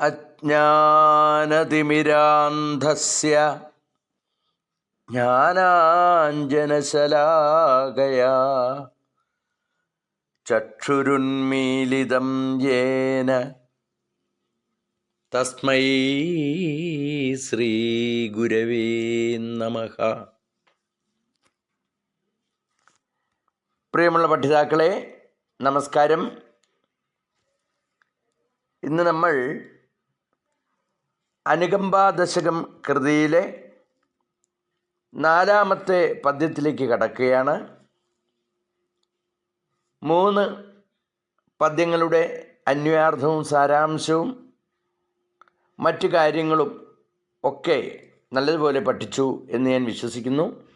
അജ്ഞാനതിമിരാന്ധസ്യ ജ്ഞാനാഞ്ജനശലാകയാ. ചക്ഷുരുന്മീലിതം യേന തസ്മൈ ശ്രീഗുരവേ നമ. പ്രിയമുള്ള പഠിതാക്കളെ നമസ്കാരം. ഇന്ന് നമ്മൾ അനുകമ്പാദശകം കൃതിയിലെ നാലാമത്തെ പദ്യത്തിലേക്ക് കടക്കുകയാണ്. മൂന്ന് പദ്യങ്ങളുടെ അന്വയാർത്ഥവും സാരാംശവും മറ്റു കാര്യങ്ങളും ഒക്കെ നല്ലതുപോലെ പഠിച്ചു എന്ന് ഞാൻ വിശ്വസിക്കുന്നു.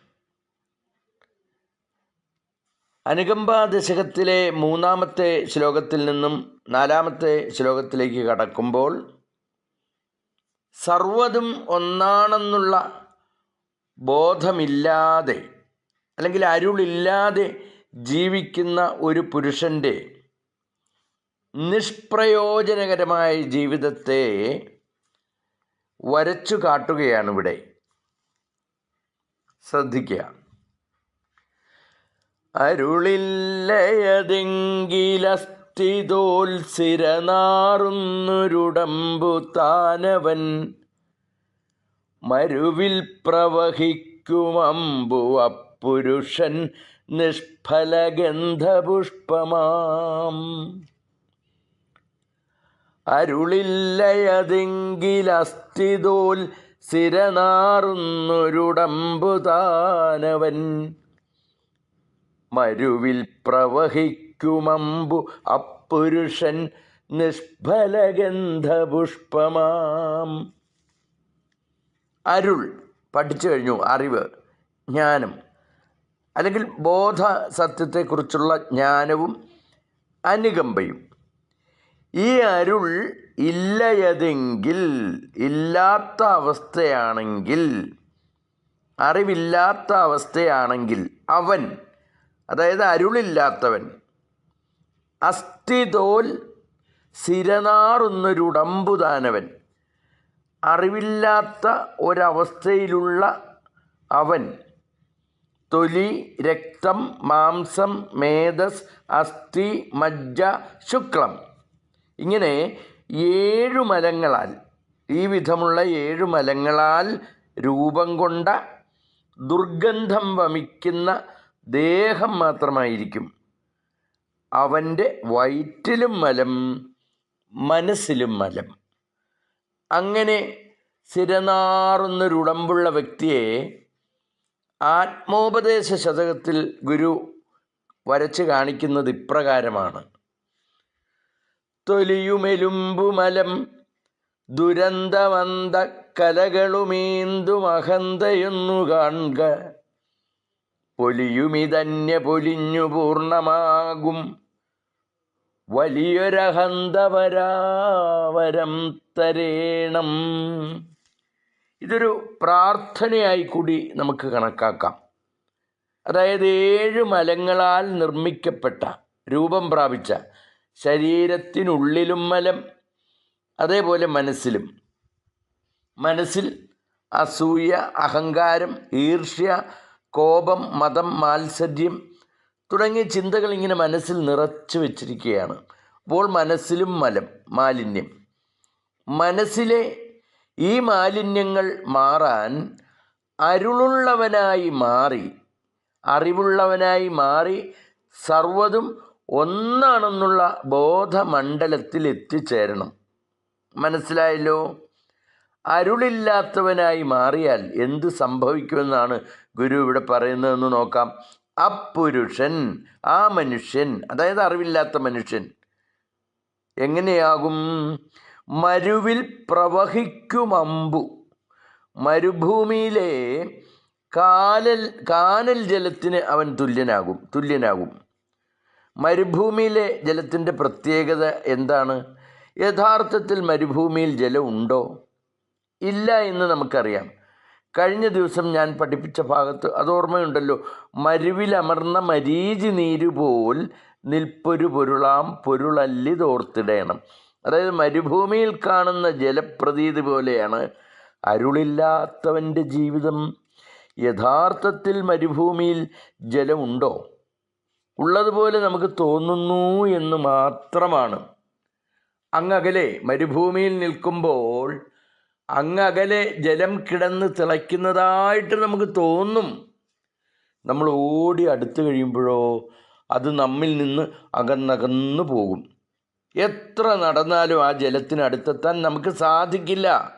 അനുകമ്പാദശകത്തിലെ മൂന്നാമത്തെ ശ്ലോകത്തിൽ നിന്നും നാലാമത്തെ ശ്ലോകത്തിലേക്ക് കടക്കുമ്പോൾ സർവതും ഒന്നാണെന്നുള്ള ബോധമില്ലാതെ അല്ലെങ്കിൽ അരുളില്ലാതെ ജീവിക്കുന്ന ഒരു പുരുഷന്റെ നിഷ്പ്രയോജനകരമായ ജീവിതത്തെ വരച്ചു കാട്ടുകയാണ് ഇവിടെ. ശ്രദ്ധിക്കുക. അരുളില്ലയതെങ്കിലസ്ഥിതോത്സിരനാറുന്നൊരുടമ്പു താനവൻ. മരുവിൽ പ്രവഹിക്കുമമ്പു അപ്പുരുഷൻ നിഷ്ഫലഗന്ധപുഷ്പമാം. അരുളില്ലയതെങ്കിലസ്ഥിതോൽ സിരനാറുന്നൊരുടമ്പു താനവൻ. മരുവിൽ പ്രവഹിക്കുമമ്പു അപ്പുരുഷൻ നിഷ്ഫലഗന്ധപുഷ്പമാം. അരുൾ പഠിച്ചു കഴിഞ്ഞു അറിവ് ജ്ഞാനം. അല്ലെങ്കിൽ ബോധ സത്യത്തെക്കുറിച്ചുള്ള ജ്ഞാനവും അനുകമ്പയും. ഈ അരുൾ ഇല്ലയതെങ്കിൽ ഇല്ലാത്ത അവസ്ഥയാണെങ്കിൽ അറിവില്ലാത്ത അവസ്ഥയാണെങ്കിൽ അവൻ അതായത് അരുളില്ലാത്തവൻ അസ്ഥിതോൽ സ്ഥിരനാറുന്നൊരുടമ്പുദാനവൻ അറിവില്ലാത്ത ഒരവസ്ഥയിലുള്ള അവൻ. തൊലി രക്തം മാംസം മേധസ് അസ്ഥി മജ്ജ ശുക്ലം. ഇങ്ങനെ ഏഴു മലങ്ങളാൽ ഈ വിധമുള്ള ഏഴു മലങ്ങളാൽ രൂപം കൊണ്ട ദുർഗന്ധം വമിക്കുന്ന ദേഹം മാത്രമായിരിക്കും. അവന്റെ വയറ്റിലും മലം മനസ്സിലും മലം. അങ്ങനെ സ്ഥിരനാറുന്നൊരുടമ്പുള്ള വ്യക്തിയെ ആത്മോപദേശ ശതകത്തിൽ ഗുരു വരച്ച് കാണിക്കുന്നത് ഇപ്രകാരമാണ്. തൊലിയുമെലുമ്പുമലം ദുരന്തവന്ത കലകളുമീന്തുമഹന്തയൊന്നു കാണുക. പൊലിയുമിതന്യ പൊലിഞ്ഞു പൂർണമാകും വലിയൊരഹന്തവരാവരം തരേണം. ഇതൊരു പ്രാർത്ഥനയായി കൂടി നമുക്ക് കണക്കാക്കാം. അതായത് ഏഴ് മലങ്ങളാൽ നിർമ്മിക്കപ്പെട്ട രൂപം പ്രാപിച്ച ശരീരത്തിനുള്ളിലും മലം അതേപോലെ മനസ്സിലും. മനസ്സിൽ അസൂയ അഹങ്കാരം ഈർഷ്യ കോപം മതം മാത്സര്യം തുടങ്ങിയ ചിന്തകൾ ഇങ്ങനെ മനസ്സിൽ നിറച്ചു വച്ചിരിക്കുകയാണ്. അപ്പോൾ മനസ്സിലും മലം മാലിന്യം. മനസ്സിലെ ഈ മാലിന്യങ്ങൾ മാറാൻ അരുളുള്ളവനായി മാറി അറിവുള്ളവനായി മാറി സർവതും ഒന്നാണെന്നുള്ള ബോധമണ്ഡലത്തിൽ എത്തിച്ചേരണം. മനസ്സിലായല്ലോ? അരുളില്ലാത്തവനായി മാറിയാൽ എന്ത് സംഭവിക്കുമെന്നാണ് ഗുരു ഇവിടെ പറയുന്നതെന്ന് നോക്കാം. അപ്പുരുഷൻ ആ മനുഷ്യൻ അതായത് അറിവില്ലാത്ത മനുഷ്യൻ എങ്ങനെയാകും? മരുവിൽ പ്രവഹിക്കുമമ്പു മരുഭൂമിയിലെ കാലൽ കാനൽ ജലത്തിന് അവൻ തുല്യനാകും തുല്യനാകും. മരുഭൂമിയിലെ ജലത്തിന്റെ പ്രത്യേകത എന്താണ്? യഥാർത്ഥത്തിൽ മരുഭൂമിയിൽ ജലം ഉണ്ടോ? ഇല്ല എന്ന് നമുക്കറിയാം. കഴിഞ്ഞ ദിവസം ഞാൻ പഠിപ്പിച്ച ഭാഗത്ത് അത് ഓർമ്മയുണ്ടല്ലോ. മരുവിലമർന്ന മരീചി നീരുപോൽ നിൽപ്പൊരു പൊരുളാം പൊരുളല്ലി തോർത്തിടേണം. അതായത് മരുഭൂമിയിൽ കാണുന്ന ജലപ്രതീതി പോലെയാണ് അരുളില്ലാത്തവന്റെ ജീവിതം. യഥാർത്ഥത്തിൽ മരുഭൂമിയിൽ ജലമുണ്ടോ? ഉള്ളതുപോലെ നമുക്ക് തോന്നുന്നു എന്ന് മാത്രമാണ്. അങ്ങകലെ മരുഭൂമിയിൽ നിൽക്കുമ്പോൾ അങ്ങകലെ ജലം കിടന്ന് തിളയ്ക്കുന്നതായിട്ട് നമുക്ക് തോന്നും. നമ്മൾ ഓടി അടുത്ത് കഴിയുമ്പോഴോ അത് നമ്മിൽ നിന്ന് അകന്നകന്നു പോകും. എത്ര നടന്നാലും ആ ജലത്തിനടുത്തെത്താൻ നമുക്ക് സാധിക്കില്ല.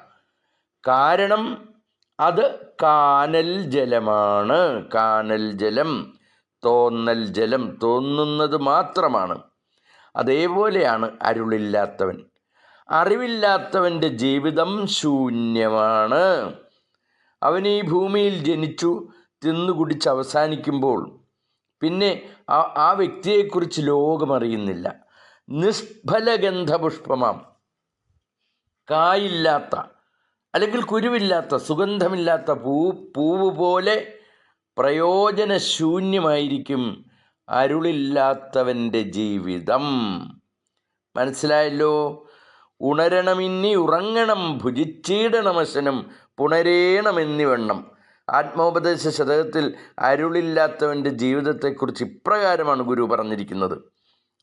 കാരണം അത് കാനൽ ജലമാണ്. കാനൽ ജലം തോന്നൽ ജലം തോന്നുന്നത് മാത്രമാണ്. അതേപോലെയാണ് അരുളില്ലാത്തവൻ. അറിവില്ലാത്തവന്റെ ജീവിതം ശൂന്യമാണ്. അവൻ ഈ ഭൂമിയിൽ ജനിച്ചു തിന്നു കുടിച്ച് അവസാനിക്കുമ്പോൾ പിന്നെ ആ ആ വ്യക്തിയെക്കുറിച്ച് ലോകമറിയുന്നില്ല. നിഷ്ഫലഗന്ധപുഷ്പമാം. കായില്ലാത്ത അല്ലെങ്കിൽ കുരുവില്ലാത്ത സുഗന്ധമില്ലാത്ത പൂ പൂവ് പോലെ പ്രയോജനശൂന്യമായിരിക്കും അരുളില്ലാത്തവന്റെ ജീവിതം. മനസ്സിലായല്ലോ? ഉണരണമെന്നി ഉറങ്ങണം ഭുജിച്ചീടണമശനം പുണരേണമെന്നിവണ്ണം. ആത്മോപദേശ ശതകത്തിൽ അരുളില്ലാത്തവന്റെ ജീവിതത്തെക്കുറിച്ച് ഇപ്രകാരമാണ് ഗുരു പറഞ്ഞിരിക്കുന്നത്.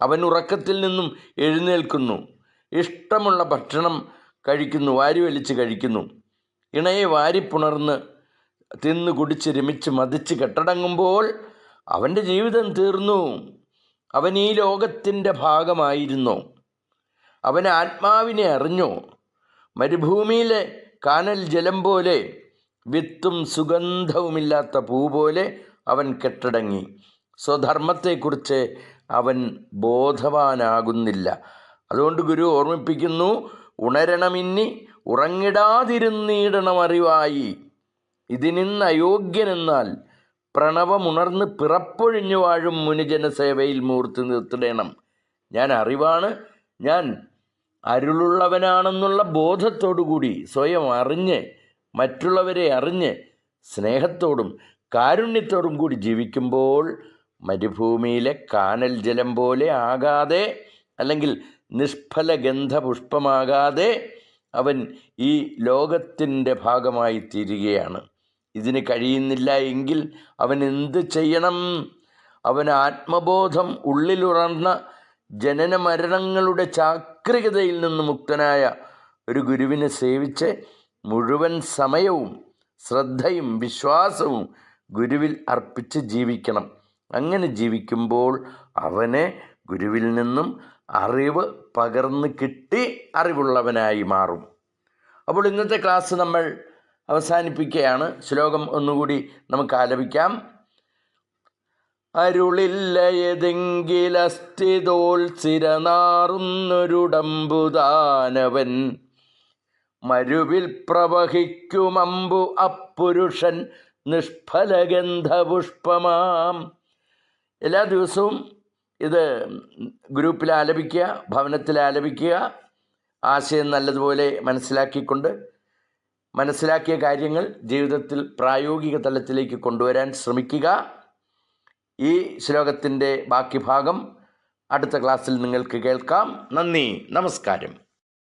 അവൻ ഉറക്കത്തിൽ നിന്നും എഴുന്നേൽക്കുന്നു. ഇഷ്ടമുള്ള ഭക്ഷണം കഴിക്കുന്നു വാരി വലിച്ച് കഴിക്കുന്നു. ഇണയെ വാരിപ്പുണർന്ന് തിന്ന് കുടിച്ച് രമിച്ച് മതിച്ച് കെട്ടടങ്ങുമ്പോൾ അവന്റെ ജീവിതം തീർന്നു. അവൻ ഈ ലോകത്തിന്റെ ഭാഗമായിരുന്നോ. അവൻ ആത്മാവിനെ അറിഞ്ഞു. മരുഭൂമിയിലെ കാനൽ ജലം പോലെ വിത്തും സുഗന്ധവുമില്ലാത്ത പൂ പോലെ അവൻ കെട്ടടങ്ങി. സ്വധർമ്മത്തെക്കുറിച്ച് അവൻ ബോധവാനാകുന്നില്ല. അതുകൊണ്ട് ഗുരു ഓർമ്മിപ്പിക്കുന്നു ഉണരണമിന്നി ഉറങ്ങിടാതിരുന്നീടണമറിവായി ഇതിനിന്ന് അയോഗ്യനെന്നാൽ പ്രണവമുണർന്ന് പിറപ്പൊഴിഞ്ഞു വാഴും മുനിജന സേവയിൽ മൂർത്തി നിർത്തിടണം. ഞാൻ അറിവാണ് ഞാൻ അരുളുള്ളവനാണെന്നുള്ള ബോധത്തോടുകൂടി സ്വയം അറിഞ്ഞ് മറ്റുള്ളവരെ അറിഞ്ഞ് സ്നേഹത്തോടും കാരുണ്യത്തോടും കൂടി ജീവിക്കുമ്പോൾ മരുഭൂമിയിലെ കാനൽ ജലം പോലെ ആകാതെ അല്ലെങ്കിൽ നിഷ്ഫല ഗന്ധപുഷ്പമാകാതെ അവൻ ഈ ലോകത്തിന്റെ ഭാഗമായി തീരുകയാണ്. ഇതിന് കഴിയുന്നില്ല എങ്കിൽ അവൻ എന്ത് ചെയ്യണം? അവൻ ആത്മബോധം ഉള്ളിലുറർന്ന ജനന മരണങ്ങളുടെ ചാക്രികതയിൽ നിന്ന് മുക്തനായ ഒരു ഗുരുവിനെ സേവിച്ച് മുഴുവൻ സമയവും ശ്രദ്ധയും വിശ്വാസവും ഗുരുവിൽ അർപ്പിച്ച് ജീവിക്കണം. അങ്ങനെ ജീവിക്കുമ്പോൾ അവനെ ഗുരുവിൽ നിന്നും അറിവ് പകർന്ന് കിട്ടി അറിവുള്ളവനായി മാറും. അപ്പോൾ ഇന്നത്തെ ക്ലാസ് നമ്മൾ അവസാനിപ്പിക്കുകയാണ്. ശ്ലോകം ഒന്നുകൂടി നമുക്ക് ആലപിക്കാം. അരുളില്ലയതെങ്കിലസ്ഥിതോത്സിരനാറുന്നൊരുടമ്പുദാനവൻ മരുവിൽ പ്രവഹിക്കുമമ്പു അപ്പുരുഷൻ നിഷ്ഫലഗന്ധപുഷ്പമാം. എല്ലാ ദിവസവും ഇത് ഗ്രൂപ്പിൽ ആലപിക്കുക ഭവനത്തിൽ ആലപിക്കുക ആശയം നല്ലതുപോലെ മനസ്സിലാക്കിക്കൊണ്ട് മനസ്സിലാക്കിയ കാര്യങ്ങൾ ജീവിതത്തിൽ പ്രായോഗിക തലത്തിലേക്ക് കൊണ്ടുവരാൻ ശ്രമിക്കുക. ഈ ശ്ലോകത്തിന്റെ ബാക്കി ഭാഗം അടുത്ത ക്ലാസ്സിൽ നിങ്ങൾക്ക് കേൾക്കാം. നന്ദി. നമസ്കാരം.